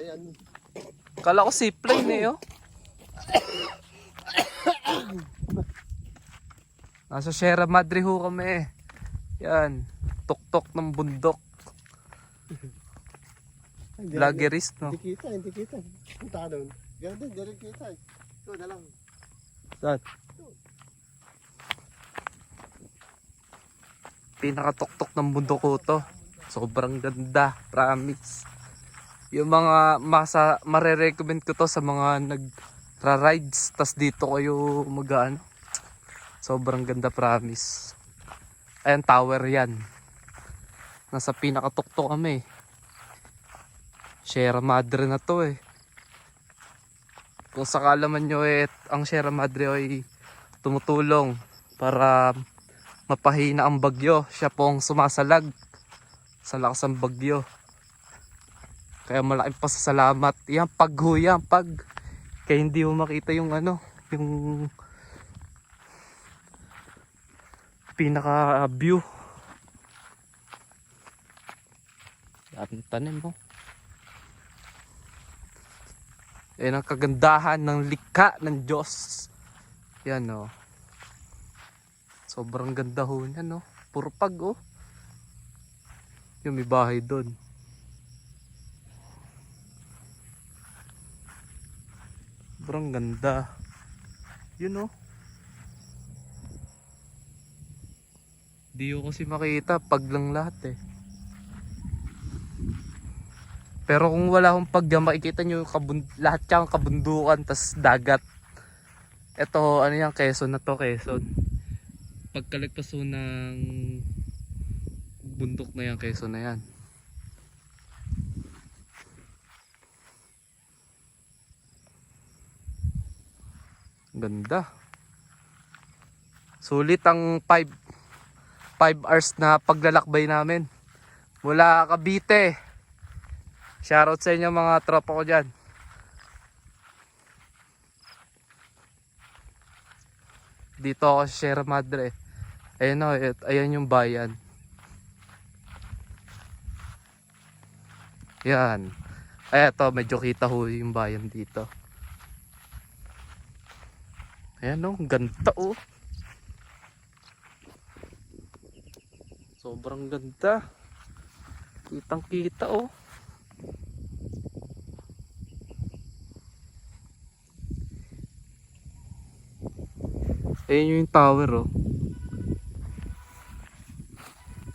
bayan. Kala ko zipline eh, oh. Nasa Sierra Madre ho kami. Yan. Tuktok ng bundok. Vloggerist, no? Hindi kita, hindi kita. Punta ka doon. Ganun din, ganun kita. eh. Ikaw na lang. Saan? Pinakatuktok ng bundok ko to. Sobrang ganda, promise. Yung mga masa, marerecommend ko to sa mga nagra-rides. tas dito kayo mag ano. Sobrang ganda, promise. Ayan, tower yan. Nasa pinakatuktok kami. Sierra Madre na to eh. Kung sakalaman nyo eh, ang Sierra Madre ay tumutulong para mapahina ang bagyo. Siya po ang sumasalag sa lakas ng bagyo. Kaya malaking pasasalamat. Yan, pag ho yan, pag. Kaya hindi mo makita yung ano, yung pinaka view. Daming tanim mo. Yan ang kagandahan ng likha ng Diyos. Yan o. Sobrang ganda ho niya no. Puro pag oh. Yung may bahay doon. Sobrang ganda. Yun oh. Di ko kasi makita pag lang lahat eh. Pero kung wala akong pagya, makikita nyo yung kabun lahat yung kabundukan, tas dagat. Ito, ano yan, Quezon na to, Quezon. Pagkalagpas ng bundok na yan, Quezon na yan. Ganda. Sulit ang 5 5 hours na paglalakbay namin. Mula Cavite. Shoutout sa inyo mga tropa ko dyan. Dito ako sa Sierra Madre. Ayan o, ayan yung bayan. Yan. Ito, medyo kita ho yung bayan dito. Ayan o, ang ganda o. Sobrang ganda. Kitang kita oh. Ayun yung tower oh.